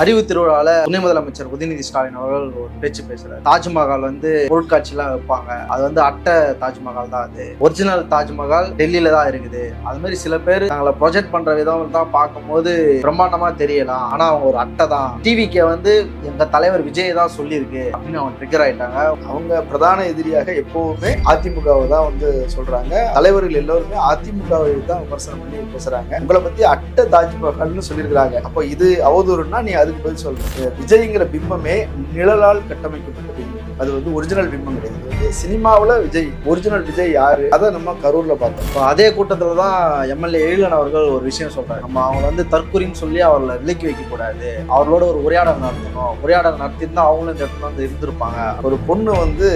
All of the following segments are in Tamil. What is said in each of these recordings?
அறிவு திருவிழால துணை முதலமைச்சர் உதயநிதி ஸ்டாலின் அவர்கள் ஒரு பேச்சு பேசுறாரு. தாஜ்மஹால் வந்து பொருட்காட்சிலாம் வைப்பாங்க. அது வந்து அட்டை தாஜ்மஹால் தான் அது. ஒரிஜினல் தாஜ்மஹால் டெல்லியில தான் இருக்குது. அது மாதிரி சில பேர் தங்களை ப்ரொஜெக்ட் பண்ற விதம் தான் பார்க்கும்போது பிரம்மாண்டமா தெரியலாம். ஆனா அவங்க ஒரு அட்டை தான். டிவிக்கு வந்து எங்க தலைவர் விஜய் தான் சொல்லியிருக்கு அப்படின்னு அவங்க ட்ரிகர் ஆயிட்டாங்க. அவங்க பிரதான எதிரியாக எப்பவுமே அதிமுகவை தான் வந்து சொல்றாங்க. தலைவர்கள் எல்லோருமே அதிமுகவை தான் விமர்சனம் பண்ணி பேசுறாங்க. உங்களை பத்தி அட்டை தாஜ்மஹால்னு சொல்லியிருக்கிறாங்க. அப்போ இது அவதூறுன்னா நீ அதுக்கு பதில் சொல்றேன். விஜய்ங்கிற பிம்பமே நிழலால் கட்டமைக்கப்பட்ட பிம்பம். அது வந்து ஒரிஜினல் பிம்பம் கிடையாது. சினிமாவில் வந்து விஜய் ஒரிஜினல் விஜய் யாரு? அதை நம்ம கரூரில் பார்த்தோம். இப்போ அதே கூட்டத்தில் தான் எம்எல்ஏ எழிலன் அவர்கள் ஒரு விஷயம் சொல்கிறாங்க நம்ம அவங்க வந்து தற்கொலைன்னு சொல்லி அவர்களை விலக்கி வைக்கக்கூடாது அவர்களோட ஒரு உரையாடல் நடத்தணும். உரையாடல் நடத்திருந்தா அவங்களும் இந்த இடத்துல வந்து இருந்திருப்பாங்க. ஒரு பொண்ணு வந்து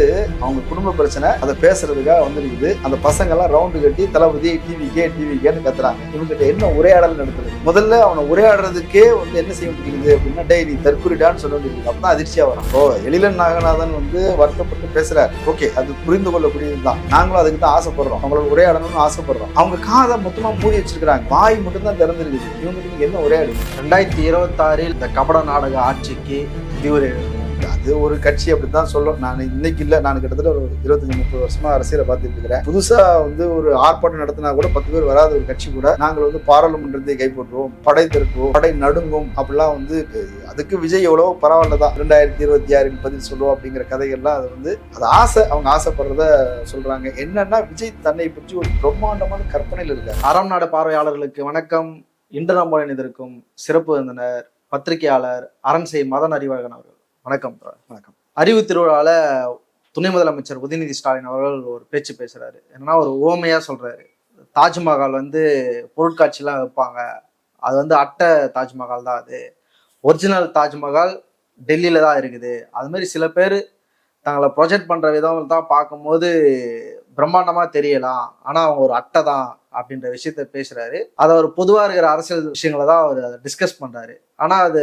அவங்க குடும்ப பிரச்சனை அதை பேசுறதுக்காக வந்துருக்குது. அந்த பசங்கள்லாம் ரவுண்டு கட்டி தளபதி டிவிக்கே டிவிக்கேன்னு கத்துறாங்க. இவங்ககிட்ட என்ன உரையாடல் நடத்துறது? முதல்ல அவனை உரையாடுறதுக்கே வந்து என்ன செய்ய முடியுது அப்படின்னா டெய்லி நீ தற்கொலைடான்னு சொல்ல முடியுது அப்பதான் அதிர்ச்சியாக வரும். ஓ எழிலன் நாகநாதன் வந்து வருத்தப்பட்டு பேசுறாரு. ஓகே அது புரிந்து கொள்ளக்கூடியது தான். நாங்களும் அதுக்கு தான் ஆசைப்படுறோம் அவங்களோட உரையாடணும்னு ஆசைப்படுறோம். அவங்க காதை மொத்தமா மூடி வச்சிருக்கிறாங்க. வாய் மட்டும் தான் திறந்துருக்குது. இவங்களுக்கு நீங்க என்ன உரையாடுங்க ரெண்டாயிரத்தி இருபத்தாறில் இந்த கபட நாடக ஆட்சிக்கு முடிவு அது ஒரு கட்சி அப்படித்தான் சொல்லும். நான் இன்னைக்கு இல்லை. நான் கிட்டத்தட்ட ஒரு இருபத்தஞ்சு முப்பது வருஷமா அரசியலை பார்த்துட்டு இருக்கிறேன். புதுசா வந்து ஒரு ஆர்ப்பாட்டம் நடத்தினா கூட பத்து பேர் வராத ஒரு கட்சி கூட நாங்கள் வந்து பாராளுமன்றத்தை கைப்பற்றுவோம் படை திரட்டுவோம் படை நடுங்கும் அப்படிலாம் வந்து அதுக்கு விஜய் எவ்வளோ பரவாயில்ல தான். ரெண்டாயிரத்தி இருபத்தி ஆறில் பதில் சொல்லுவோம் அப்படிங்கிற கதைகள்லாம் அது வந்து அது ஆசை. அவங்க ஆசைப்படுறத சொல்றாங்க. என்னன்னா விஜய் தன்னை பற்றி ஒரு பிரம்மாண்டமான கற்பனையில் இருக்காரு. அறம் நாடு பார்வையாளர்களுக்கு வணக்கம். இன்று நம்ம இணைந்திருக்கும் சிறப்பு விருந்தினர் பத்திரிகையாளர் அரண்சை மதன் அறிவழகன் அவர்கள். வணக்கம். வணக்கம் அறிவு திருவிழாவில் துணை முதலமைச்சர் உதயநிதி ஸ்டாலின் அவர்கள் ஒரு பேச்சு பேசுறாரு. என்னன்னா ஒரு ஓமையா சொல்றாரு. தாஜ்மஹால் வந்து பொருட்காட்சிலாம் வைப்பாங்க. அது வந்து அட்டை தாஜ்மஹால் தான் அது. ஒரிஜினல் தாஜ்மஹால் டெல்லியில தான் இருக்குது. அது மாதிரி சில பேர் தங்களை ப்ரொஜெக்ட் பண்ற விதம் தான் பார்க்கும்போது பிரம்மாண்டமா தெரியலாம். ஆனா அவங்க ஒரு அட்டை தான் அப்படின்ற விஷயத்த பேசுறாரு. அதை அவர் பொதுவா இருக்கிற அரசியல் விஷயங்களை தான் அவர் அதை டிஸ்கஸ் பண்றாரு. ஆனால் அது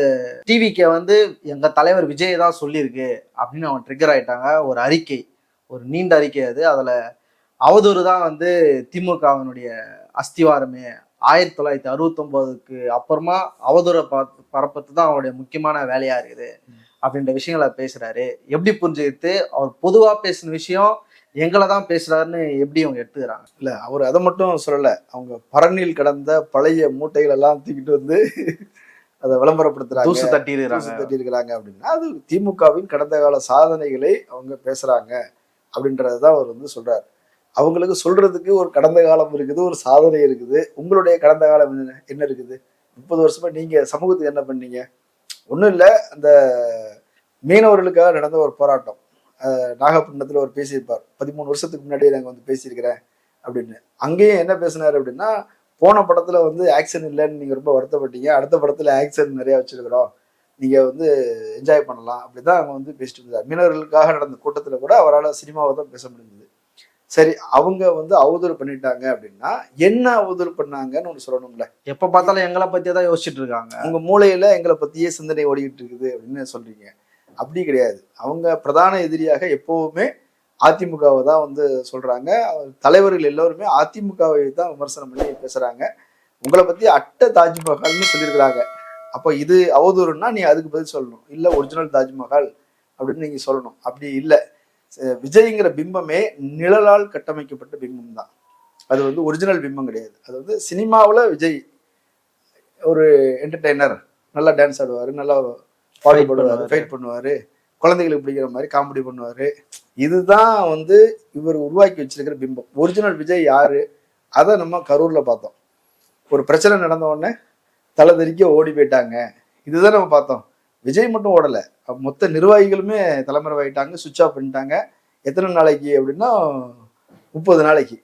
டிவிக்கே வந்து எங்கள் தலைவர் விஜய் தான் சொல்லியிருக்கு அப்படின்னு அவன் ட்ரிகர் ஆயிட்டாங்க. ஒரு அறிக்கை ஒரு நீண்ட அறிக்கை அது. அதில் அவதூறு தான் வந்து திமுகவினுடைய அஸ்திவாரமே. ஆயிரத்தி தொள்ளாயிரத்தி அறுபத்தொம்போதுக்கு அப்புறமா அவதூற பரப்பத்து தான் அவருடைய முக்கியமான வேலையாக இருக்குது அப்படின்ற விஷயங்களை பேசுகிறாரு எப்படி புரிஞ்சுக்கிட்டு அவர் பொதுவாக பேசின விஷயம் எங்களை தான் பேசுறாருன்னு எப்படி அவங்க எடுத்துக்கிறாங்க? இல்ல அவர் அதை மட்டும் சொல்லல. அவங்க பரணியில் கடந்த பழைய மூட்டைகள் எல்லாம் தூக்கிட்டு வந்து அதை விளம்பரப்படுத்துறாங்க தூசு தூசு தட்டிடுறாங்க. தட்டி இருக்கிறாங்க அப்படின்னா அது திமுகவின் கடந்த கால சாதனைகளை அவங்க பேசுறாங்க அப்படின்றதான் அவர் வந்து சொல்றாரு. அவங்களுக்கு சொல்றதுக்கு ஒரு கடந்த காலம் இருக்குது ஒரு சாதனை இருக்குது. உங்களுடைய கடந்த காலம் என்ன என்ன இருக்குது? முப்பது வருஷமா நீங்க சமூகத்துக்கு என்ன பண்ணீங்க? ஒன்றும் இல்லை அந்த மீனவர்களுக்காக நடந்த ஒரு போராட்டம். நாகப்பட்டினத்துல அவர் பேசியிருப்பார். பதிமூணு வருஷத்துக்கு முன்னாடியே நாங்கள் வந்து பேசியிருக்கிறேன் அப்படின்னு. அங்கேயும் என்ன பேசினாரு அப்படின்னா போன படத்துல வந்து ஆக்ஷன் இல்லைன்னு நீங்க ரொம்ப வருத்தப்பட்டீங்க. அடுத்த படத்துல ஆக்ஷன் நிறைய வச்சிருக்கிறோம். நீங்க வந்து என்ஜாய் பண்ணலாம். அப்படிதான் அவங்க வந்து பேசிட்டு இருந்தார் மீனவர்களுக்காக நடந்த கூட்டத்துல கூட அவரால் சினிமாவை தான் பேச முடிஞ்சது. சரி அவங்க வந்து அவதூறு பண்ணிட்டாங்க அப்படின்னா என்ன அவதூறு பண்ணாங்கன்னு ஒன்று சொல்லணும்ல. எப்ப பார்த்தாலும் எங்களை பத்தியே தான் யோசிச்சுட்டு இருக்காங்க. உங்க மூளையில எங்களை பத்தியே சிந்தனை ஓடிக்கிட்டு இருக்குது அப்படின்னு சொல்றீங்க. அப்படி கிடையாது. அவங்க பிரதான எதிரியாக எப்பவுமே அதிமுகவை தான் வந்து சொல்றாங்க. தலைவர்கள் எல்லோருமே அதிமுகவை தான் விமர்சனம் பண்ணி பேசுறாங்க. உங்களை பத்தி அட்டை தாஜ்மஹால்னு சொல்லியிருக்கிறாங்க. அப்போ இது அவதூறுன்னா நீ அதுக்கு பதில் சொல்லணும். இல்ல ஒரிஜினல் தாஜ்மஹால் அப்படின்னு நீங்க சொல்லணும். அப்படி இல்லை. விஜய்ங்கிற பிம்பமே நிழலால் கட்டமைக்கப்பட்ட பிம்பம் தான். அது வந்து ஒரிஜினல் பிம்பம் கிடையாது. அது வந்து சினிமாவுல விஜய் ஒரு என்டர்டெய்னர் நல்லா டான்ஸ் ஆடுவாரு நல்லா Fight போடுவாரு. ஃபைட் பண்ணுவாரு. குழந்தைகளுக்கு பிடிக்கிற மாதிரி காமெடி பண்ணுவாரு. இதுதான் வந்து இவர் உருவாக்கி வச்சிருக்கிற பிம்பம். ஒரிஜினல் விஜய் யாரு? அதை நம்ம கரூர்ல பார்த்தோம். ஒரு பிரச்சனை நடந்த உடனே தலை தெறிக்க ஓடி போயிட்டாங்க. இதுதான் நம்ம பார்த்தோம். விஜய் மட்டும் ஓடல. மொத்த நிர்வாகிகளுமே தலைமறைவாயிட்டாங்க சுவிட்ச் ஆஃப் பண்ணிட்டாங்க. எத்தனை நாளைக்கு அப்படின்னா முப்பது நாளைக்கு.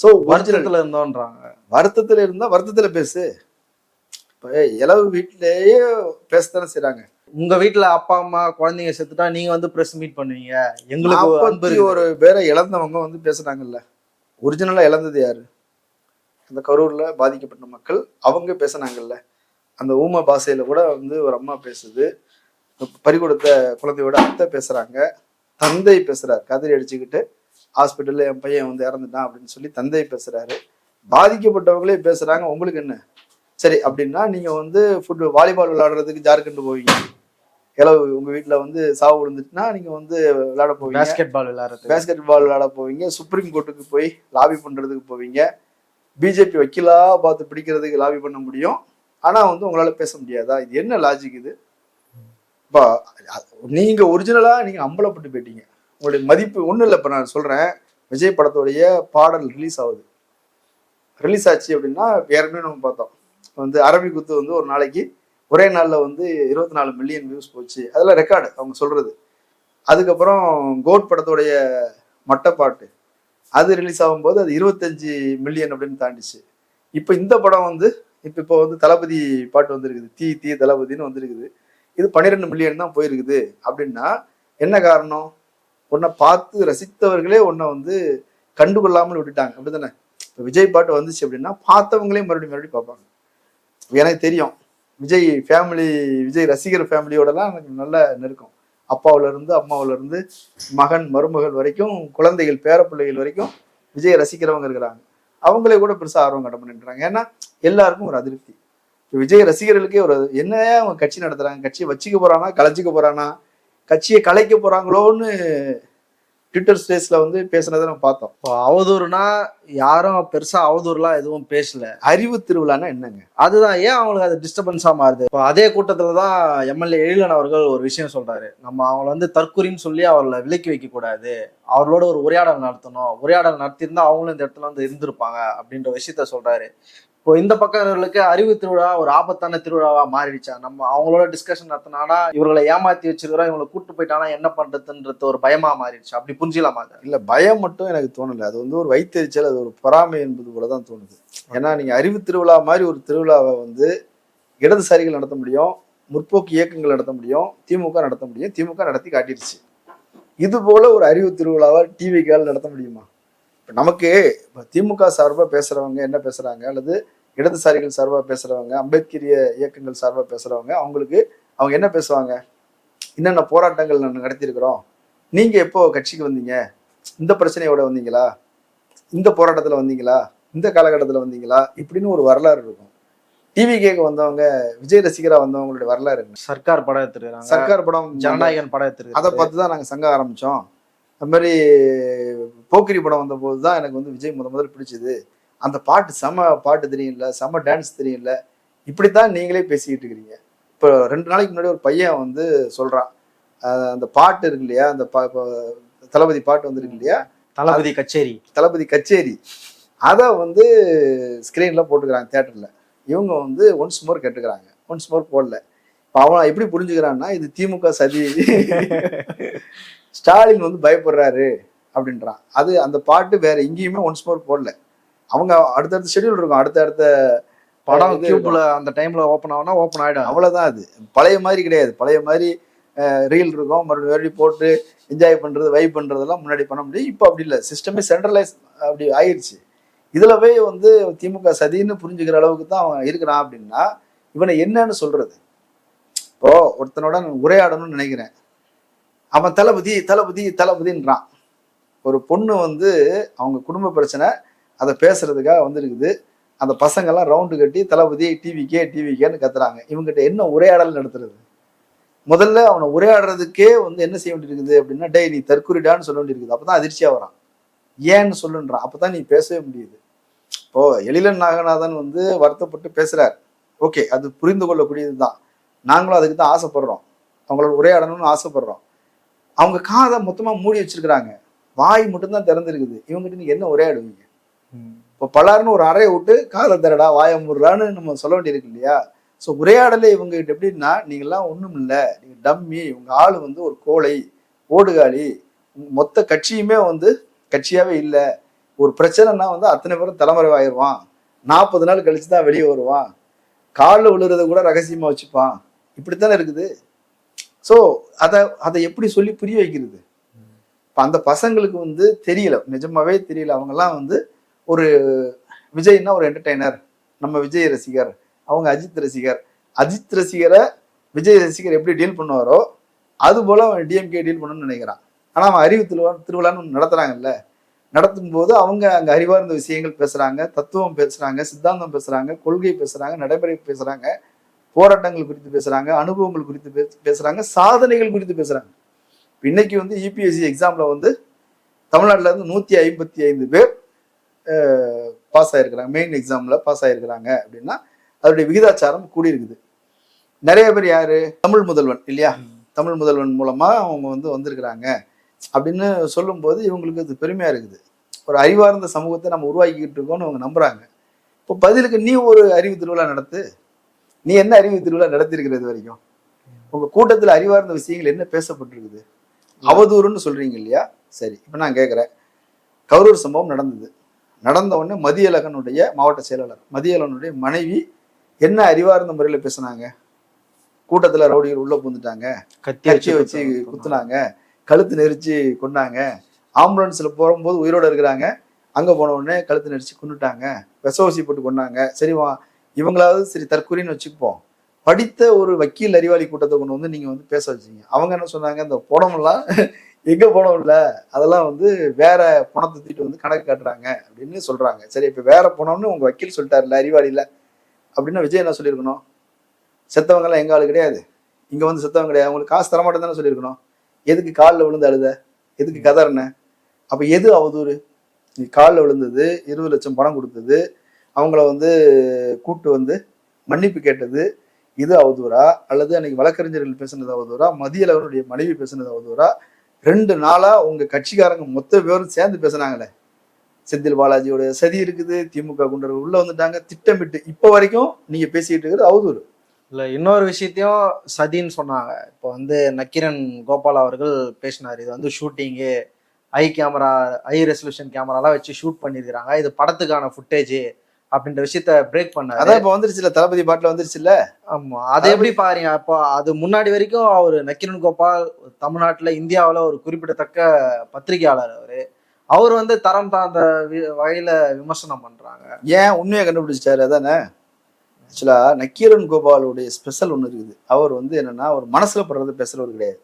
ஸோ வருத்தத்துல இருந்தோன்றாங்க. வருத்தத்துல இருந்தா வருத்தத்துல பேசு. இப்போ இளவு வீட்டிலேயே பேசத்தானே செய்றாங்க. உங்க வீட்டுல அப்பா அம்மா குழந்தைங்க செத்துட்டா நீங்க வந்து பிரஸ் மீட் பண்ணுவீங்க. எங்களுக்கு ஒரு பேரை இழந்தவங்க வந்து பேசுனாங்கல்ல. ஒரிஜினலா இழந்தது யாரு? அந்த கரூர்ல பாதிக்கப்பட்ட மக்கள் அவங்க பேசுனாங்கல்ல. அந்த ஊம பாஷையில கூட வந்து ஒரு அம்மா பேசுது. பறி கொடுத்த குழந்தையோட அத்தை பேசுறாங்க. தந்தை பேசுறாரு. கதிரி அடிச்சுக்கிட்டு ஹாஸ்பிட்டல்ல என் பையன் வந்து இறந்துட்டான் அப்படின்னு சொல்லி தந்தை பேசுறாரு. பாதிக்கப்பட்டவங்களே பேசுறாங்க. உங்களுக்கு என்ன? சரி அப்படின்னா நீங்க வந்து ஃபுட் வாலிபால் விளையாடுறதுக்கு ஜார்க்கண்ட் போவீங்க. இளவு உங்க வீட்ல வந்து சாவு விழுந்துட்டுனா நீங்க வந்து விளையாட போவீங்க. பேஸ்கெட் பால் விளையாடுறது பேஸ்கெட் பால் விளையாட போவீங்க. சுப்ரீம் கோர்ட்டுக்கு போய் லாபி பண்றதுக்கு போவீங்க. பிஜேபி வக்கீலா பார்த்து பிடிக்கிறதுக்கு லாபி பண்ண முடியும். ஆனா வந்து உங்களால பேச முடியாதா? இது என்ன லாஜிக் இது? இப்போ நீங்க ஒரிஜினலா நீங்க அம்பலப்பட்டு போயிட்டீங்க. உங்களுடைய மதிப்பு ஒண்ணும் இல்லை. இப்ப நான் சொல்றேன். விஜய் படத்துடைய பாடல் ரிலீஸ் ஆகுது. ரிலீஸ் ஆச்சு அப்படின்னா ஏற்கனவே நம்ம பார்த்தோம். வந்து அரபி குத்து வந்து ஒரு நாளைக்கு ஒரே நாளில் வந்து இருபத்தி நாலு மில்லியன் வியூஸ் போச்சு. அதெல்லாம் ரெக்கார்டு அவங்க சொல்கிறது அதுக்கப்புறம் கோட் படத்துடைய மட்டப்பாட்டு. அது ரிலீஸ் ஆகும்போது அது இருபத்தஞ்சி மில்லியன் அப்படின்னு தாண்டிச்சு. இப்போ இந்த படம் வந்து இப்போ இப்போ வந்து தளபதி பாட்டு வந்திருக்குது. தீ தீ தளபதின்னு வந்திருக்குது. இது பன்னிரெண்டு மில்லியன் தான் போயிருக்குது. அப்படின்னா என்ன காரணம்? உன்னை பார்த்து ரசித்தவர்களே உன்னை வந்து கண்டுகொள்ளாமல் விட்டுட்டாங்க. அப்படிதானே இப்போ விஜய் பாட்டு வந்துச்சு அப்படின்னா பார்த்தவங்களே மறுபடியும் மறுபடியும் பார்ப்பாங்க. எனக்கு தெரியும். விஜய் ஃபேமிலி விஜய் ரசிகர் ஃபேமிலியோடலாம் எனக்கு நல்ல நெருக்கம். அப்பாவுல இருந்து மகன் மருமகள் வரைக்கும் குழந்தைகள் பேரப்பிள்ளைகள் வரைக்கும் விஜய் ரசிக்கிறவங்க இருக்கிறாங்க. அவங்களே கூட பெருசாக ஆர்வம் கட்ட பண்ணிட்டுறாங்க ஏன்னா எல்லாருக்கும் ஒரு அதிருப்தி. விஜய் ரசிகர்களுக்கே ஒரு என்ன அவங்க கட்சி நடத்துகிறாங்க கட்சியை வச்சுக்க போகிறானா கலைச்சிக்க போகிறானா கட்சியை கலைக்க போகிறாங்களோன்னு ட்விட்டர் ஸ்பேஸ்ல வந்து பேசுனதை நம்ம பார்த்தோம். இப்போ அவதூறுனா யாரும் பெருசா அவதூறுலாம் எதுவும் பேசல. அறிவு திருவிழான்னா என்னங்க? அதுதான். ஏன் அவங்களுக்கு அது டிஸ்டர்பன்ஸா மாறுது? இப்போ அதே கூட்டத்துல தான் எம்எல்ஏ எழிலன் அவர்கள் ஒரு விஷயம் சொல்றாரு. நம்ம அவங்கள வந்து தற்குறின்னு சொல்லி அவர்களை விலக்கி வைக்க கூடாது. அவர்களோட ஒரு உரையாடல் நடத்தணும். உரையாடல் நடத்தியிருந்தா அவங்களும் இந்த இடத்துல வந்து இருந்திருப்பாங்க அப்படின்ற விஷயத்த சொல்றாரு. இப்போ இந்த பக்கங்களுக்கு அறிவு திருவிழா ஒரு ஆபத்தான திருவிழாவா மாறிடுச்சா? நம்ம அவங்களோட டிஸ்கஷன் நடத்தினானா இவர்களை ஏமாத்தி வச்சிருக்கிறோம் இவங்களை கூட்டு போயிட்டானா என்ன பண்றதுன்றது ஒரு பயமா மாறிடுச்சு. அப்படி புரிஞ்சிலாமா இல்ல பயம் மட்டும் எனக்கு தோணல. அது வந்து ஒரு வைத்தறிச்சல் அது ஒரு பொறாமை என்பது போல தான் தோணுது. ஏன்னா நீங்க அறிவு திருவிழா மாதிரி ஒரு திருவிழாவை வந்து இடதுசாரிகள் நடத்த முடியும் முற்போக்கு இயக்கங்கள் நடத்த முடியும் திமுக நடத்த முடியும் திமுக நடத்தி காட்டிடுச்சு. இது போல ஒரு அறிவு திருவிழாவை டிவிக்கால் நடத்த முடியுமா? நமக்கு இப்ப திமுக சார்பா பேசுறவங்க என்ன பேசுறாங்க? அல்லது இடதுசாரிகள் சார்பா பேசுறவங்க அம்பேத்கரிய இயக்கங்கள் சார்பா பேசுறவங்க அவங்களுக்கு அவங்க என்ன பேசுவாங்க? என்னென்ன போராட்டங்கள் நாங்கள் நடத்தியிருக்கிறோம். நீங்க எப்போ கட்சிக்கு வந்தீங்க? இந்த பிரச்சனையோட வந்தீங்களா? இந்த போராட்டத்துல வந்தீங்களா? இந்த காலகட்டத்துல வந்தீங்களா? இப்படின்னு ஒரு வரலாறு இருக்கும். டிவி கேட்க வந்தவங்க விஜய் ரசிகரா வந்தவங்களுடைய வரலாறு சர்க்கார் படம் எடுத்துருக்காங்க சர்க்கார் படம் ஜனநாயகன் படம் அதை எடுத்துருக்காங்க பார்த்து தான் நாங்கள் சங்கம் ஆரம்பித்தோம் அது மாதிரி போக்கிரி படம் வந்தபோது தான் எனக்கு வந்து விஜய் முத முதல்ல பிடிச்சது. அந்த பாட்டு செம பாட்டு தெரியல செம டான்ஸ் தெரியல இப்படித்தான் நீங்களே பேசிக்கிட்டு இருக்கிறீங்க. இப்போ ரெண்டு நாளைக்கு முன்னாடி ஒரு பையன் வந்து சொல்கிறான் அந்த பாட்டு இருக்கு இல்லையா? அந்த தளபதி பாட்டு வந்திருக்கு இல்லையா? தளபதி கச்சேரி. தளபதி கச்சேரி. அதை வந்து ஸ்க்ரீனில் போட்டுக்கிறாங்க தேட்டரில் இவங்க வந்து ஒன்ஸ் மோர் கேட்டுக்கிறாங்க. ஒன்ஸ் மோர் போடல. இப்போ அவன் எப்படி புரிஞ்சுக்கிறான்னா இது திமுக சதி. ஸ்டாலின் வந்து பயப்படுறாரு. அப்படின்றான். அது அந்த பாட்டு வேற எங்கேயுமே ஒன்ஸ் மோர் போடல. அவங்க அடுத்தடுத்த ஷெட்யூல் இருக்கும். அடுத்தடுத்த படம் கியூப்ல அந்த டைம்ல ஓபன் ஆகுனா ஓபன் ஆயிடும் அவ்வளவுதான் அது. பழைய மாதிரி கிடையாது. பழைய மாதிரி ரீல் இருக்கும். மறுபடியும் மறுபடியும் போட்டு என்ஜாய் பண்றது வைப் பண்றதெல்லாம் முன்னாடி பண்ண முடியும். இப்போ அப்படி இல்லை. சிஸ்டமே சென்ட்ரலைஸ் அப்படி ஆயிடுச்சு இதுல போய் வந்து திமுக சதின்னு புரிஞ்சுக்கிற அளவுக்கு தான் அவன் இருக்கிறான் அப்படின்னா இவனை என்னன்னு சொல்றது? இப்போ ஒருத்தனோட உரையாடணும்னு நினைக்கிறேன். அவன் தளபதி தளபதி தளபதின்றான். ஒரு பொண்ணு வந்து அவங்க குடும்ப பிரச்சனை அதை பேசுறதுக்காக வந்திருக்குது. அந்த பசங்கெல்லாம் ரவுண்டு கட்டி தளபதி டிவிக்கே டிவிக்கேன்னு கத்துறாங்க. இவங்ககிட்ட என்ன உரையாடல் நடத்துறது? முதல்ல அவனை உரையாடுறதுக்கே வந்து என்ன செய்ய வேண்டியிருக்குது அப்படின்னா டேய் நீ தற்குறிடான்னு சொல்ல வேண்டியிருக்குது. அப்பதான் அதிர்ச்சியா வரான். ஏன்னு சொல்லுன்றான். அப்பதான் நீ பேசவே முடியுது. இப்போ எழிலன் நாகநாதன் வந்து வருத்தப்பட்டு பேசுறார். ஓகே அது புரிந்து கொள்ளக்கூடியது தான் நாங்களும் அதுக்கு தான் ஆசைப்படுறோம். அவங்களோட உரையாடணும்னு ஆசைப்படுறோம். அவங்க காதை மொத்தமா மூடி வச்சிருக்கிறாங்க. வாய் மட்டும்தான் திறந்திருக்குது. இவங்ககிட்ட நீங்க என்ன உரையாடுவீங்க? இப்போ பலார்னு ஒரு அறையை விட்டு காதை தரடா வாய முடுறான்னு நம்ம சொல்ல வேண்டியிருக்கு இல்லையா? ஸோ உரையாடலே இவங்க கிட்ட எப்படின்னா நீங்கள்லாம் ஒன்றும் இல்லை. நீங்கள் டம்மி உங்க ஆள் வந்து ஒரு கோழை ஓடுகாலி மொத்த கட்சியுமே வந்து கட்சியாவே இல்லை. ஒரு பிரச்சனைனா வந்து அத்தனை பேரும் தலைமறைவாயிருவான். நாற்பது நாள் கழிச்சு தான் வெளியே வருவான். காலில் விழுறத கூட ரகசியமா வச்சுப்பான். இப்படித்தானே இருக்குது? ஸோ அதை அதை எப்படி சொல்லி புரிய வைக்கிறது? இப்போ அந்த பசங்களுக்கு வந்து தெரியல. நிஜமாவே தெரியல. அவங்கெல்லாம் வந்து ஒரு விஜய்னா ஒரு என்டர்டைனர் நம்ம விஜய் ரசிகர். அவங்க அஜித் ரசிகர். அஜித் ரசிகரை விஜய் ரசிகர் எப்படி டீல் பண்ணுவாரோ அது போல அவன் டிஎம்கே டீல் பண்ணணும்னு நினைக்கிறான். ஆனால் அவன் அறிவு திருவிழா திருவிழான்னு ஒண்ணு நடத்துறாங்கல்ல. நடத்தும் போது அவங்க அறிவாக அறிவார்ந்த விஷயங்கள் பேசுகிறாங்க தத்துவம் பேசுகிறாங்க சித்தாந்தம் பேசுகிறாங்க கொள்கை பேசுகிறாங்க நடைமுறை பேசுகிறாங்க போராட்டங்கள் குறித்து பேசுகிறாங்க அனுபவங்கள் குறித்து பேசுகிறாங்க சாதனைகள் குறித்து பேசுகிறாங்க இன்னைக்கு வந்து யூபிஎஸ்சி எக்ஸாம்ல வந்து தமிழ்நாட்டில் இருந்து நூத்தி ஐம்பத்தி ஐந்து பேர் பாஸ் ஆயிருக்கிறாங்க. மெயின் எக்ஸாம்ல பாஸ் ஆயிருக்கிறாங்க அப்படின்னா அதோடைய விகிதாச்சாரம் கூடி இருக்குது நிறைய பேர் யாரு? தமிழ் முதல்வன் இல்லையா? தமிழ் முதல்வன் மூலமா அவங்க வந்து வந்திருக்கிறாங்க அப்படின்னு சொல்லும்போது இவங்களுக்கு அது பெருமையா இருக்குது. ஒரு அறிவார்ந்த சமூகத்தை நம்ம உருவாக்கிக்கிட்டு இருக்கோம்னு அவங்க நம்புறாங்க. இப்போ பதிலுக்கு நீ ஒரு அறிவு திருவிழா நடத்து. நீ என்ன அறிவு திருவிழா நடத்திருக்கிறது வரைக்கும்? உங்க கூட்டத்தில் அறிவார்ந்த விஷயங்கள் என்ன பேசப்பட்டிருக்குது? அவதூறுன்னு சொல்றீங்க இல்லையா? சரி இப்போ நான் கேட்குறேன் கரூர் சம்பவம் நடந்தது. நடந்த உடனே மதியழகனுடைய மாவட்ட செயலாளர் மதியழகனுடைய மனைவி என்ன அறிவார்ந்த முறையில் பேசுனாங்க? கூட்டத்துல ரவுடிகள் உள்ள புந்துட்டாங்க கட்சியை வச்சு குத்துனாங்க. கழுத்து நெரிச்சு கொண்டாங்க ஆம்புலன்ஸ்ல போகும்போது உயிரோட இருக்கிறாங்க. அங்க போன உடனே கழுத்து நெரிச்சு கொண்டுட்டாங்க விஷ ஊசி போட்டு கொண்டாங்க சரி வா இவங்களாவது சரி தற்கொலைன்னு வச்சுப்போம். படித்த ஒரு வக்கீல் அறிவாளி கூட்டத்தை கொண்டு வந்து நீங்க வந்து பேச வச்சீங்க. அவங்க என்ன சொன்னாங்க? இந்த பணமெல்லாம் எங்க பணம் இல்ல? அதெல்லாம் வந்து வேற பணத்தை தூக்கிட்டு வந்து கணக்கு காட்டுறாங்க அப்படின்னு சொல்றாங்க. சரி இப்ப வேற பணம்னு உங்க வக்கீல் சொல்லிட்டாருல்ல அறிவாளி இல்ல? அப்படின்னு விஜய் என்ன சொல்லியிருக்கணும்? செத்தவங்க எல்லாம் எங்க ஆளு கிடையாது. இங்க வந்து செத்தவங்க கிடையாது. அவங்களுக்கு காசு தர மாட்டேன் தானே சொல்லியிருக்கணும். எதுக்கு காலில் விழுந்து அழுத? எதுக்கு கதறின? அப்ப எது அவதூறு? நீ காலில் விழுந்தது இருபது லட்சம் பணம் கொடுத்தது அவங்கள வந்து கூட்டு வந்து மன்னிப்பு கேட்டது இது அவதூறா? அல்லது அன்னைக்கு வழக்கறிஞர்கள் பேசுனது அவதூறா? மதியளவனுடைய மனைவி பேசுனது அவதூறா? ரெண்டு நாளா உங்க கட்சிக்காரங்க மொத்த பேரும் சேர்ந்து பேசுனாங்களே. செந்தில் பாலாஜியோட சதி இருக்குது திமுக குண்டர்கள் உள்ள வந்துட்டாங்க திட்டமிட்டு இப்போ வரைக்கும் நீங்க பேசிக்கிட்டு இருக்கிறது அவதூறு. இல்ல இன்னொரு விஷயத்தையும் சதின்னு சொன்னாங்க. இப்போ வந்து நக்கீரன் கோபால் அவர்கள் பேசினார். இது வந்து ஷூட்டிங்கு ஐ கேமரா ஐ ரெசல்யூஷன் கேமராலாம் வச்சு ஷூட் பண்ணியிருக்கிறாங்க. இது படத்துக்கான ஃபுட்டேஜ் அப்படின்ற விஷயத்த பிரேக் பண்ணாரு. அதான் இப்ப வந்துருச்சுல தளபதி பாட்டுல வந்துருச்சுல்ல ஆமா. அது எப்படி பாருங்க அப்போ அது முன்னாடி வரைக்கும் அவர் நக்கீரன் கோபால் தமிழ்நாட்டுல இந்தியாவுல ஒரு குறிப்பிடத்தக்க பத்திரிகையாளர் அவரு. அவர் வந்து தரம் தாழ்ந்த வகையில விமர்சனம் பண்றாங்க. ஏன்? உண்மையை கண்டுபிடிச்சிட்டாரு அதானே? ஆக்சுவலா நக்கீரன் கோபாலுடைய ஸ்பெஷல் ஒன்று இருக்குது. அவர் வந்து என்னன்னா அவர் மனசுல படுறது பேசுறவர் கிடையாது.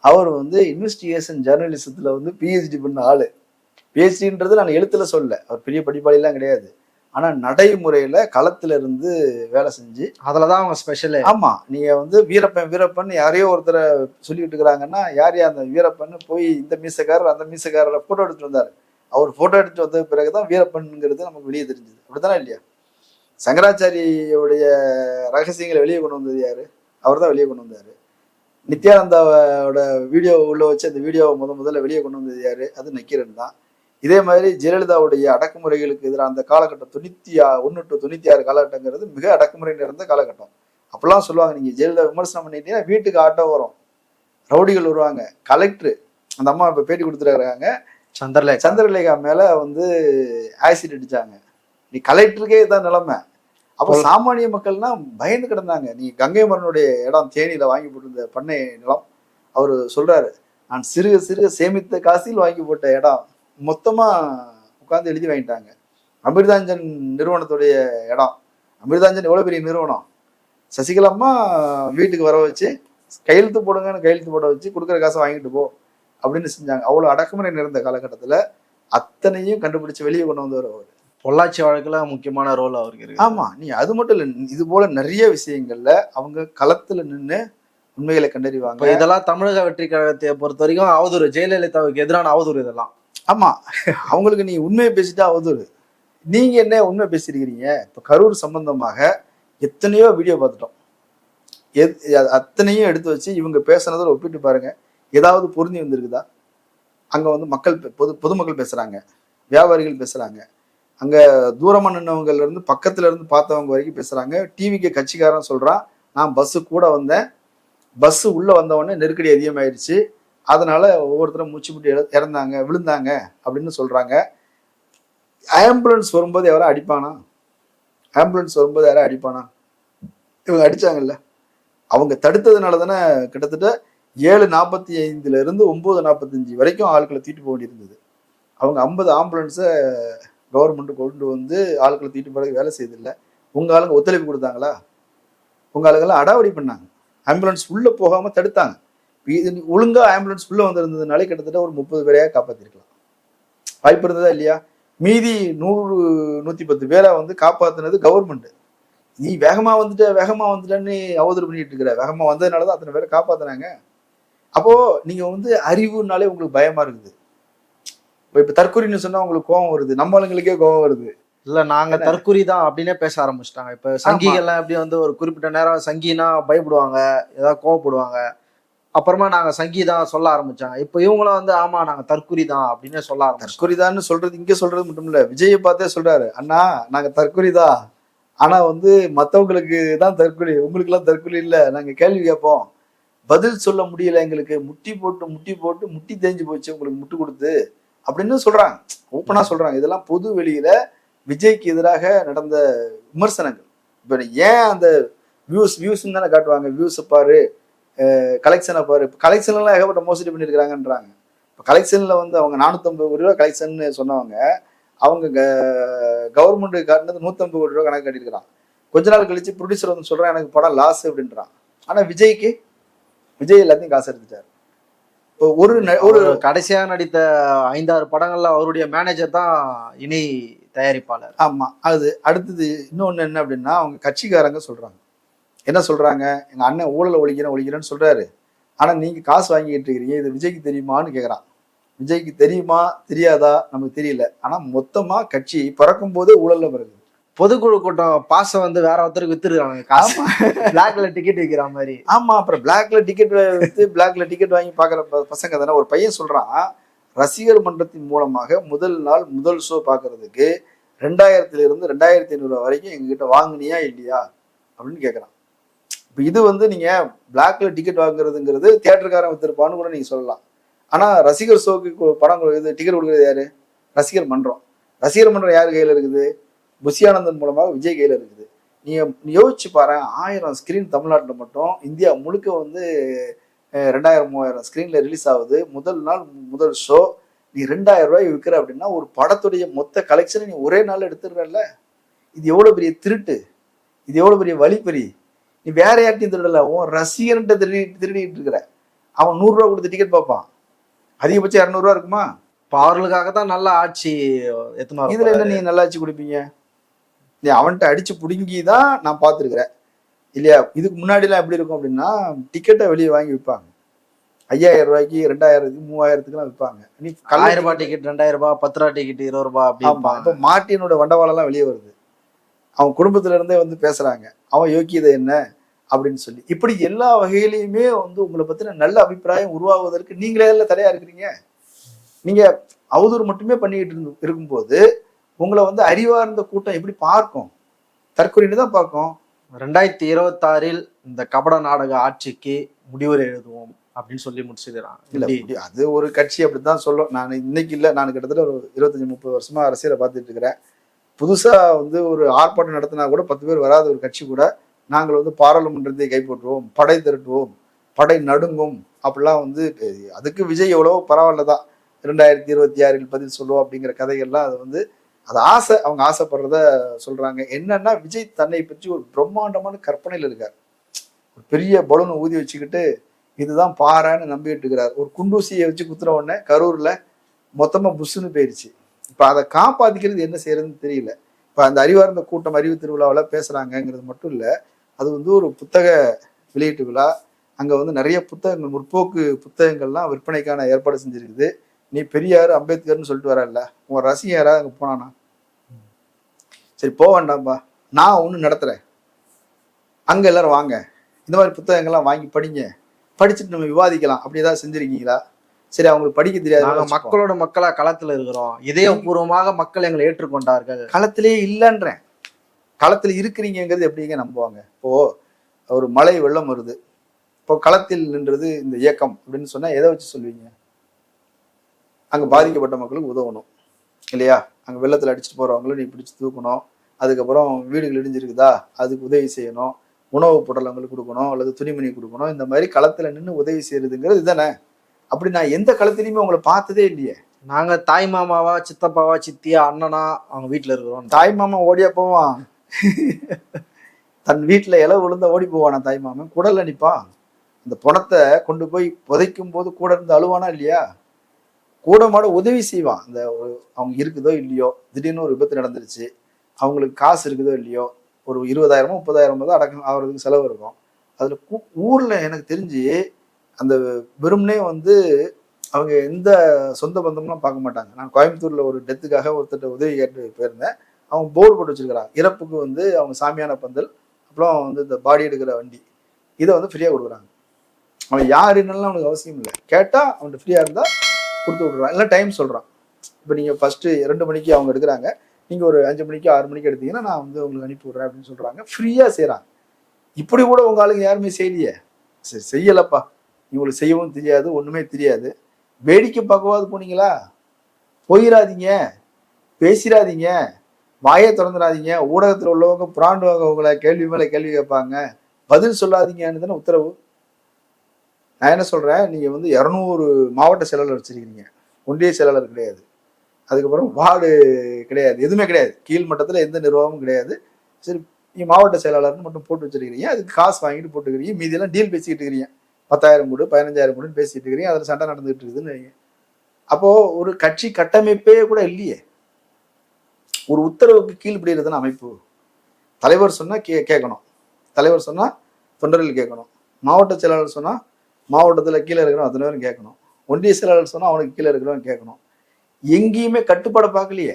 அவர் வந்து இன்வெஸ்டிகேஷன் ஜேர்னலிசத்துல வந்து பிஹெச்டி பண்ண ஆளு. பிஹெச்டின்றது நான் எழுத்துல சொல்லல. அவர் பெரிய படிப்பாளிலாம் கிடையாது. ஆனா நடைமுறையில களத்துல இருந்து வேலை செஞ்சு அதுலதான் அவங்க ஸ்பெஷலு ஆமா நீங்க வந்து வீரப்பன் வீரப்பன் யாரையோ ஒருத்தரை சொல்லிட்டு இருக்கிறாங்க யார் யார் அந்த வீரப்பன் போய் இந்த மீசக்காரர் அந்த மீசக்காரரை போட்டோ எடுத்துட்டு வந்தாரு. அவர் போட்டோ எடுத்துட்டு வந்த பிறகுதான் வீரப்பன்ங்கிறது நமக்கு வெளியே தெரிஞ்சது. அப்படித்தானே இல்லையா? சங்கராச்சாரியோடைய ரகசியங்களை வெளியே கொண்டு வந்தது யாரு? அவர் தான் வெளியே கொண்டு வந்தாரு. நித்யானந்தாவோட வீடியோ உள்ள வச்சு அந்த வீடியோவை முத முதல்ல வெளியே கொண்டு வந்தது யாரு? அது நக்கீரன் தான். இதே மாதிரி ஜெயலலிதாவுடைய அடக்குமுறைகளுக்கு எதிராக அந்த காலகட்டம் தொண்ணூத்தி ஒன்று டு தொண்ணூத்தி ஆறு காலகட்டங்கிறது மிக அடக்குமுறை நிறைந்த காலகட்டம். அப்பெல்லாம் சொல்லுவாங்க நீங்க ஜெயலலிதா விமர்சனம் பண்ணிட்டீங்கன்னா வீட்டுக்கு ஆட்டோ வரும். ரவுடிகள் வருவாங்க. கலெக்டர் அந்த அம்மா இப்ப பேட்டி கொடுத்துருக்காங்க. சந்திரலேகா. சந்திரலேகா மேல வந்து ஆசிட் அடிச்சாங்க. நீ கலெக்டருக்கே தான் நிலைமை. அப்போ சாமானிய மக்கள்னா பயந்து கிடந்தாங்க. நீ கங்கை மரனுடைய இடம் தேனியில வாங்கி போட்டிருந்த பண்ணை நிலம். அவர் சொல்றாரு நான் சிறுக சிறுக சேமித்த காசில் வாங்கி போட்ட இடம். மொத்தமா உட்கார்ந்து எழுதி வாங்கிட்டாங்க. அமிர்தாஞ்சன் நிறுவனத்துடைய இடம். அமிர்தாஞ்சன் எவ்வளவு பெரிய நிறுவனம்? சசிகலாம்மா வீட்டுக்கு வர வச்சு கையெழுத்து போடுங்கன்னு கையெழுத்து போட வச்சு கொடுக்குற காசை வாங்கிட்டு போ அப்படின்னு செஞ்சாங்க. அவ்வளவு அடக்குமுறை நிறைந்த காலகட்டத்துல அத்தனையும் கண்டுபிடிச்சு வெளியே கொண்டு வந்தவர் அவர். பொள்ளாச்சி வழக்குல முக்கியமான ரோல் அவருக்கு இருக்கு. ஆமா நீ அது மட்டும் இல்ல இது போல நிறைய விஷயங்கள்ல அவங்க களத்துல நின்னு உண்மைகளை கண்டறிவாங்க. இதெல்லாம் தமிழக வெற்றி கழகத்தை பொறுத்த வரைக்கும் அவதூறு ஜெயலலிதாவுக்கு எதிரான அவதூறு இதெல்லாம். ஆமா. அவங்களுக்கு நீ உண்மையை பேசிட்டா அவதூறு. நீங்க என்ன உண்மை பேசிருக்கிறீங்க இப்ப கரூர் சம்பந்தமாக எத்தனையோ வீடியோ பார்த்துட்டோம். எத்- அத்தனையும் எடுத்து வச்சு இவங்க பேசுனதில் ஒப்பிட்டு பாருங்க. ஏதாவது பொருந்தி வந்திருக்குதா? அங்க வந்து மக்கள் பொது பொதுமக்கள் பேசுறாங்க. வியாபாரிகள் பேசுறாங்க. அங்க தூரமா நின்னவங்கல இருந்து பக்கத்துல இருந்து பார்த்தவங்க வரைக்கும் பேசுறாங்க. டிவிக்கு கட்சிக்காரன் சொல்றான் நான் பஸ்ஸு கூட வந்தேன். பஸ் உள்ள வந்த உடனே நெருக்கடி அதிகமாயிருச்சு. அதனால ஒவ்வொருத்தரும் மூச்சு முட்டி இறந்தாங்க விழுந்தாங்க அப்படின்னு சொல்றாங்க. ஆம்புலன்ஸ் வரும்போது யாரும் அடிப்பானா? ஆம்புலன்ஸ் வரும்போது யாரும் அடிப்பானா? இவங்க அடிச்சாங்கல்ல. அவங்க தடுத்ததுனால தானே கிட்டத்தட்ட ஏழு நாற்பத்தி ஐந்துல இருந்து ஒன்பது நாற்பத்தஞ்சு வரைக்கும் ஆட்களை தூக்கிட்டு போக வேண்டியிருந்தது. அவங்க ஐம்பது ஆம்புலன்ஸை கவர்மெண்ட் கொண்டு வந்து ஆட்களை தூக்கிட்டு போறதுக்கு வேலை செய்யதில்லை உங்க ஆளுங்க ஒத்துழைப்பு கொடுத்தாங்களா? உங்க ஆளுங்கெல்லாம் அடாவடி பண்ணாங்க. ஆம்புலன்ஸ் உள்ளே போகாமல் தடுத்தாங்க. இது ஒழுங்கா ஆம்புலன்ஸ் உள்ள வந்திருந்ததுனாலே கிட்டத்தட்ட ஒரு முப்பது பேரையா காப்பாத்திருக்கலாம். வாய்ப்பு இருந்ததா இல்லையா? மீதி நூறு நூத்தி பத்து பேரை வந்து காப்பாத்துனது கவர்மெண்ட் நீ வேகமா வந்துட்ட வேகமா வந்துட்டன்னு அவதூறு பண்ணிட்டு இருக்கிற. வேகமா வந்ததுனாலதான் அத்தனை பேரை காப்பாத்துனாங்க. அப்போ நீங்க வந்து அறிவுனாலே உங்களுக்கு பயமா இருக்குது. இப்ப இப்ப தற்கொலைன்னு சொன்னா உங்களுக்கு கோவம் வருது. நம்ம ஆளுங்களுக்கே கோவம் வருது. இல்ல நாங்க தற்குறி தான் அப்படின்னே பேச ஆரம்பிச்சிட்டாங்க. இப்ப சங்கிகள்லாம் எப்படி வந்து ஒரு குறிப்பிட்ட நேரம் சங்கினா பயப்படுவாங்க ஏதாவது கோவப்படுவாங்க. அப்புறமா நாங்கள் சங்கீதா சொல்ல ஆரம்பிச்சாங்க. இப்போ இவங்களும் வந்து ஆமா நாங்கள் தற்குறி தான் அப்படின்னு சொல்ல ஆரம்பிச்சோம் தற்கொலைதான்னு சொல்றது இங்கே சொல்றது மட்டும் இல்லை விஜயை பார்த்தே சொல்றாரு. அண்ணா நாங்க தற்கொலைதான் ஆனால் வந்து மற்றவங்களுக்கு தான் தற்கொலை உங்களுக்கெல்லாம் தற்கொலை நாங்கள் கேள்வி கேட்போம். பதில் சொல்ல முடியல எங்களுக்கு. முட்டி போட்டு முட்டி போட்டு முட்டி தேஞ்சு போச்சு உங்களுக்கு முட்டு கொடுத்து அப்படின்னு சொல்கிறாங்க ஓப்பனாக சொல்கிறாங்க இதெல்லாம் பொது வெளியில் விஜய்க்கு எதிராக நடந்த விமர்சனங்கள். இப்போ ஏன் அந்த வியூஸ் வியூஸ்ன்னு தானே காட்டுவாங்க. வியூஸை பாரு கலெக்ஷனை பாரு. கலெக்ஷன் எல்லாம் ஏகப்பட்ட மோசடி பண்ணியிருக்கிறாங்கன்றாங்க இப்போ கலெக்ஷன்ல வந்து அவங்க நானூற்றம்பது கோடி ரூபா கலெக்ஷன் சொன்னவங்க அவங்க கவர்மெண்ட் காட்டினது நூற்றம்பது கோடி ரூபா கணக்கு கட்டியிருக்கிறான். கொஞ்ச நாள் கழிச்சு ப்ரொடியூசர் வந்து சொல்றான் எனக்கு படம் லாஸ் அப்படின்றான். ஆனா விஜய்க்கு விஜய் எல்லாத்தையும் காசு எடுத்துட்டாரு. இப்போ ஒரு ஒரு ஒரு கடைசியா நடித்த ஐந்தாறு படங்கள்ல அவருடைய மேனேஜர் தான் இணை தயாரிப்பாளர். ஆமா அது அடுத்தது இன்னொன்னு என்ன அப்படின்னா அவங்க கட்சிக்காரங்க சொல்றாங்க. என்ன சொல்றாங்க? எங்க அண்ணன் ஊழலை ஒழிக்கிறேன் ஒழிக்கிறேன்னு சொல்றாரு. ஆனா நீங்க காசு வாங்கிட்டு இருக்கிறீங்க இது விஜய்க்கு தெரியுமான்னு கேக்குறான். விஜய்க்கு தெரியுமா தெரியாதா? நமக்கு தெரியல. ஆனா மொத்தமா கட்சி பிறக்கும் போதே ஊழல்ல பிறகு பொதுக்குழு கூட்டம் பாசம் வந்து வேற ஒருத்தருக்கு வித்துருக்காங்க காசு பிளாக்ல டிக்கெட் விற்கிற மாதிரி. ஆமா அப்புறம் பிளாக்ல டிக்கெட் வித்து பிளாக்ல டிக்கெட் வாங்கி பாக்குற ப- பசங்க தானே. ஒரு பையன் சொல்றான் ரசிகர் மன்றத்தின் மூலமாக முதல் நாள் முதல் ஷோ பாக்குறதுக்கு ரெண்டாயிரத்துல இருந்து ரெண்டாயிரத்தி ஐநூறு வரைக்கும் எங்ககிட்ட வாங்குனியா இல்லையா? அப்படின்னு கேக்குறான். இப்போ இது வந்து நீங்கள் பிளாக்ல டிக்கெட் வாங்குறதுங்கிறது தியேட்டருக்காரன் வித்திருப்பான்னு கூட நீங்கள் சொல்லலாம். ஆனால் ரசிகர் ஷோக்கு படம் இது டிக்கெட் கொடுக்குறது யாரு? ரசிகர் மன்றம். ரசிகர் மன்றம் யார் கையில் இருக்குது? புஷியானந்தன் மூலமாக விஜய் கையில் இருக்குது. நீங்கள் யோசிச்சு பாரு ஆயிரம் ஸ்க்ரீன் தமிழ்நாட்டில் மட்டும் இந்தியா முழுக்க வந்து ரெண்டாயிரம் மூவாயிரம் ஸ்க்ரீனில் ரிலீஸ் ஆகுது. முதல் நாள் முதல் ஷோ நீ ரெண்டாயிரம் ரூபாய் விற்கிற அப்படின்னா ஒரு படத்துடைய மொத்த கலெக்ஷனை நீ ஒரே நாள் எடுத்துடுறல இது எவ்வளோ பெரிய திருட்டு? இது எவ்வளோ பெரிய வழிப்பறி? நீ வேற யார்ட்டையும் திருடல உன் ரசிகர்கிட்ட திருடி திருடிட்டு இருக்கிற அவன் நூறு ரூபா கொடுத்து டிக்கெட் பார்ப்பான். அதிகபட்சம் இரநூறுவா இருக்குமா? இப்ப அவர்களுக்காக தான் நல்ல ஆட்சி எத்தனை இதுல என்ன நீங்க நல்லாச்சு கொடுப்பீங்க? நீ அவன்கிட்ட அடிச்சு புடுங்கி தான் நான் பார்த்துருக்குறேன். இல்லையா? இதுக்கு முன்னாடிலாம் எப்படி இருக்கும் அப்படின்னா டிக்கெட்டை வெளியே வாங்கி விற்பாங்க. ஐயாயிரம் ரூபாய்க்கு ரெண்டாயிரத்துக்கு மூவாயிரத்துக்குலாம் விற்பாங்க. நீ ஆயிரம் ரூபாய் டிக்கெட் ரெண்டாயிரம் ரூபாய் பத்து ரூபாய் டிக்கெட் இருபது ரூபாய் அப்படி ஆமா விற்பாங்க. இப்ப மார்ட்டினோட வண்டவாளம்லாம் வெளியே வருது. அவன் குடும்பத்துல இருந்தே வந்து பேசுறாங்க. அவன் யோக்கியதை என்ன? அப்படின்னு சொல்லி. இப்படி எல்லா வகையிலையுமே வந்து உங்களை பத்தின நல்ல அபிப்பிராயம் உருவாகுவதற்கு நீங்களே எல்லாம் தடையா இருக்கிறீங்க. நீங்க அவதூறு மட்டுமே பண்ணிக்கிட்டு இருந்து இருக்கும்போது உங்களை வந்து அறிவார்ந்த கூட்டம் எப்படி பார்க்கும்? தற்கொலைன்னு தான் பார்க்கும். ரெண்டாயிரத்தி இருபத்தாறில் இந்த கபட நாடக ஆட்சிக்கு முடிவுரை எழுதுவோம் அப்படின்னு சொல்லி முடிச்சிருக்கிறான் இல்ல அது ஒரு கட்சி அப்படித்தான் சொல்லும். நான் இன்னைக்கு இல்ல நான் கிட்டத்தட்ட ஒரு இருபத்தஞ்சு முப்பது வருஷமா அரசியலை பார்த்துட்டு இருக்கிறேன். புதுசா வந்து ஒரு ஆர்ப்பாட்டம் நடத்தினா கூட பத்து பேர் வராத ஒரு கட்சி கூட நாங்கள் வந்து பாராளுமன்றத்தை கைப்பற்றுவோம் படை திரட்டுவோம் படை நடுங்கும். அப்படிலாம் வந்து அதுக்கு விஜய் எவ்வளவோ பரவாயில்ல தான். ரெண்டாயிரத்தி இருபத்தி ஆறில் பதில் சொல்லுவோம் அப்படிங்கிற கதைகள்லாம் அது வந்து அது ஆசை அவங்க ஆசைப்படுறத சொல்றாங்க. என்னன்னா விஜய் தன்னை பற்றி ஒரு பிரம்மாண்டமான கற்பனையில் இருக்கார். ஒரு பெரிய பலூனை ஊதி வச்சுக்கிட்டு இதுதான் பாறைன்னு நம்பிட்டு இருக்கிறார் ஒரு குண்டூசியை வச்சு குத்துன உடனே கரூர்ல மொத்தமா புஷ்ஷுன்னு போயிருச்சு. இப்ப அதை காப்பாத்திக்கிறது என்ன செய்யறதுன்னு தெரியல. இப்ப அந்த அறிவார்ந்த கூட்டம் அறிவு திருவிழாவில் பேசுறாங்கங்கிறது மட்டும் இல்ல அது வந்து ஒரு புத்தக வெளியீட்டு விழா. அங்க வந்து நிறைய புத்தகங்கள் முற்போக்கு புத்தகங்கள்லாம் விற்பனைக்கான ஏற்பாடு செஞ்சிருக்குது. நீ பெரியார் அம்பேத்கர்னு சொல்லிட்டு வரல உன் ரசிகன் யாராவது அங்க போனானா? சரி போக வேண்டாம்பா. நான் ஒன்று நடத்துறேன். அங்க எல்லாரும் வாங்க. இந்த மாதிரி புத்தகங்கள்லாம் வாங்கி படிங்க. படிச்சுட்டு நம்ம விவாதிக்கலாம். அப்படி ஏதாவது செஞ்சிருக்கீங்களா? சரி அவங்களுக்கு படிக்க தெரியாது. மக்களோட மக்களா களத்துல இருக்கிறோம். இதயபூர்வமாக மக்கள் எங்களை ஏற்றுக்கொண்டார்கள். களத்திலே இல்லைன்றேன். களத்துல இருக்கிறீங்கங்கிறது எப்படிங்க நம்புவாங்க? இப்போ ஒரு மழை வெள்ளம் வருது. இப்போ களத்தில் நின்றது இந்த இயக்கம் அப்படின்னு சொன்னா எதை வச்சு சொல்லுவீங்க அங்க பாதிக்கப்பட்ட மக்களுக்கு உதவணும். இல்லையா? அங்க வெள்ளத்துல அடிச்சுட்டு போறவங்களும் நீ பிடிச்சு தூக்கணும். அதுக்கப்புறம் வீடுகள் இடிஞ்சிருக்குதா? அதுக்கு உதவி செய்யணும். உணவுப் பொருளங்களுக்கு கொடுக்கணும். அல்லது துணிமணி கொடுக்கணும். இந்த மாதிரி களத்துல நின்று உதவி செய்யறதுங்கிறது இதுதானே அப்படி நான் எந்த களத்திலையுமே உங்களை பார்த்ததே இல்லையே. நாங்க தாய் மாமாவா சித்தப்பாவா சித்தியா அண்ணனா அவங்க வீட்டுல இருக்கிறோம். தாய் மாமா ஓடியா போவான். தன் வீட்டில் இலை விழுந்தா ஓடி போவானா தாய்மாமன் குடல்ல அந்த பணத்தை கொண்டு போய் புதைக்கும் போது கூட இருந்து அழுவானா இல்லையா? கூட மாட உதவி செய்வான். அந்த அவங்க இருக்குதோ இல்லையோ திடீர்னு ஒரு விபத்து நடந்துருச்சு. அவங்களுக்கு காசு இருக்குதோ இல்லையோ ஒரு இருபதாயிரமோ முப்பதாயிரமோ தான் அடக்கம் ஆகிறதுக்கு செலவு இருக்கும். அதில் ஊரில் எனக்கு தெரிஞ்சு அந்த வெறும்னே வந்து அவங்க எந்த சொந்த பந்தம்லாம் பார்க்க மாட்டாங்க. நான் கோயம்புத்தூரில் ஒரு டெத்துக்காக ஒருத்தர்ட்ட உதவி கேட்டு போயிருந்தேன். அவங்க போர்டு போட்டு வச்சிருக்கிறான் இறப்புக்கு வந்து அவங்க சாமியான பந்தல் அப்புறம் வந்து இந்த பாடி எடுக்கிற வண்டி. இதை வந்து ஃப்ரீயாக கொடுக்குறாங்க. அவன் யார் என்னெல்லாம் அவனுக்கு அவசியம் இல்லை. கேட்டால் அவன்கிட்ட ஃப்ரீயாக இருந்தால் கொடுத்து விட்றான் இல்லை டைம் சொல்கிறான் இப்போ நீங்கள் ஃபஸ்ட்டு ரெண்டு மணிக்கு அவங்க எடுக்கிறாங்க. நீங்கள் ஒரு அஞ்சு மணிக்கு ஆறு மணிக்கு எடுத்தீங்கன்னா நான் வந்து உங்களுக்கு அனுப்பி விட்றேன் அப்படின்னு சொல்கிறாங்க ஃப்ரீயாக செய்கிறாங்க இப்படி கூட உங்கள் ஆளுங்க யாருமே செய்யலையே. சரி செய்யலப்பா. இவங்களுக்கு செய்யவும் தெரியாது ஒன்றுமே தெரியாது. வேடிக்கை பார்க்கவாது போனீங்களா? போயிடாதீங்க பேசிடாதீங்க வாயை திறந்துடாதீங்க. ஊடகத்தில் உள்ளவங்க புறாண்டுவாங்க உங்களை கேள்வி மேலே கேள்வி கேட்பாங்க. பதில் சொல்லாதீங்கன்னு தானே உத்தரவு? நான் என்ன சொல்கிறேன் நீங்கள் வந்து இரநூறு மாவட்ட செயலாளர் வச்சுருக்கீங்க ஒன்றிய செயலாளர் கிடையாது. அதுக்கப்புறம் வார்டு கிடையாது. எதுவுமே கிடையாது. கீழ் மட்டத்தில் எந்த நிர்வாகமும் கிடையாது. சரி நீ மாவட்ட செயலாளர்னு மட்டும் போட்டு வச்சிருக்கிறீங்க. அதுக்கு காசு வாங்கிட்டு போட்டுக்கிறீங்க. மீதியெல்லாம் டீல் பேசிக்கிட்டு இருக்கிறீங்க. பத்தாயிரம் கொடு பதினஞ்சாயிரம் கொடுன்னு பேசிட்டு இருக்கிறீங்க. அதில் சண்டை நடந்துகிட்டு இருக்குதுன்னு வைங்க. அப்போது ஒரு கட்சி கட்டமைப்பே கூட இல்லையே. ஒரு உத்தரவுக்கு கீழ்படிகிறதுன்னு அமைப்பு. தலைவர் சொன்னா கே கேட்கணும். தலைவர் சொன்னா தொண்டர்கள் கேட்கணும். மாவட்ட செயலாளர் சொன்னா மாவட்டத்தில் கீழே இருக்கிறவன் அத்தனை பேரும் கேட்கணும். ஒன்றிய செயலாளர் சொன்னா அவனுக்கு கீழே இருக்கிறவன் கேட்கணும். எங்கேயுமே கட்டுப்பாடை பார்க்கலையே.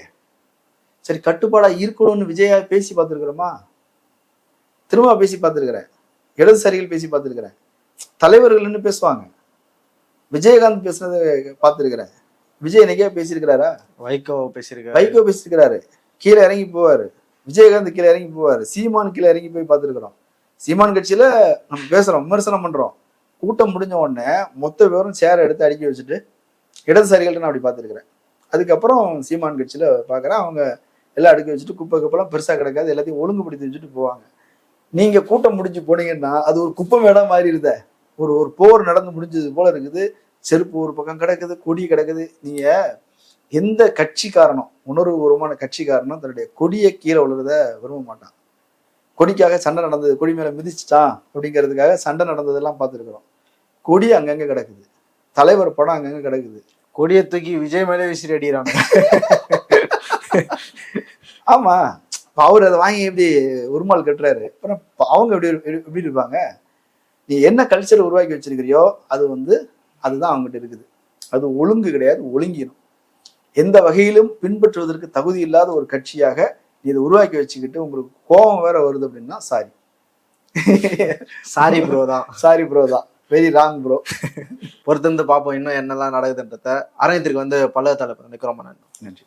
சரி கட்டுப்பாடா இருக்கணும்னு விஜயா பேசி பார்த்துருக்குறோமா? திரும்ப பேசி பார்த்துருக்கிறேன். இடதுசாரிகள் பேசி பார்த்துருக்கிறேன். தலைவர்கள் நின்னு பேசுவாங்க. விஜயகாந்த் பேசுனதை பார்த்துருக்கிறேன். விஜய் என்னைக்கே பேசியிருக்கிறாரா? வைகோ பேசியிருக்காரு. வைகோ பேசியிருக்கிறாரு. கீழே இறங்கி போவார். விஜயகாந்த் கீழே இறங்கி போவார். சீமான் கீழே இறங்கி போய் பார்த்துருக்குறோம். சீமான் கட்சியில நம்ம பேசுறோம் விமர்சனம் பண்றோம். கூட்டம் முடிஞ்ச உடனே மொத்த விவரம் சேரை எடுத்து அடுக்கி வச்சுட்டு இடதுசாரிகள்ட்ட நான் அப்படி பார்த்துருக்குறேன். அதுக்கப்புறம் சீமான் கட்சியில பார்க்குறேன் அவங்க எல்லாம் அடுக்கி வச்சுட்டு குப்பை குப்பெல்லாம் பெருசாக கிடக்காது எல்லாத்தையும் ஒழுங்குபடுத்தி வச்சுட்டு போவாங்க. நீங்க கூட்டம் முடிஞ்சு போனீங்கன்னா அது ஒரு குப்பம் இடம் மாதிரி மாறிடுதே. ஒரு ஒரு போர் நடந்து முடிஞ்சது போல இருக்குது. செருப்பு ஒரு பக்கம் கிடக்குது கொடி கிடக்குது. நீங்க எந்த கட்சி காரணம் உணர்வுபூர்வமான கட்சி காரணம் தன்னுடைய கொடியை கீழே விழுறத விரும்ப மாட்டான். கொடிக்காக சண்டை நடந்தது கொடி மேல மிதிச்சிட்டான் அப்படிங்கிறதுக்காக சண்டை நடந்ததெல்லாம் பார்த்துருக்குறோம். கொடி அங்கங்க கிடக்குது. தலைவர் படம் அங்கங்க கிடக்குது. கொடியை தூக்கி விஜய் மேலே விசிறி அடிக்கிறாங்க ஆமா அவர் அதை வாங்கி எப்படி உருமால் கட்டுறாரு. அப்புறம் அவங்க எப்படி எப்படி- இருப்பாங்க? நீ என்ன கல்ச்சர் உருவாக்கி வச்சிருக்கிறியோ அது வந்து அதுதான் அவங்ககிட்ட இருக்குது. அது ஒழுங்கு கிடையாது ஒழுங்கினம் எந்த வகையிலும் பின்பற்றுவதற்கு தகுதி இல்லாத ஒரு கட்சியாக இதை உருவாக்கி வச்சுக்கிட்டு உங்களுக்கு கோபம் வேற வருது அப்படின்னா சாரி சாரி ப்ரோ தான். சாரி ப்ரோ தான். வெரி ராங் ப்ரோ பொறுத்திருந்து பார்ப்போம் இன்னும் என்னெல்லாம் நடக்குதுன்றத. அரங்கத்திற்கு வந்து பல தலைப்பு நிற்கிறோம் நான் நன்றி.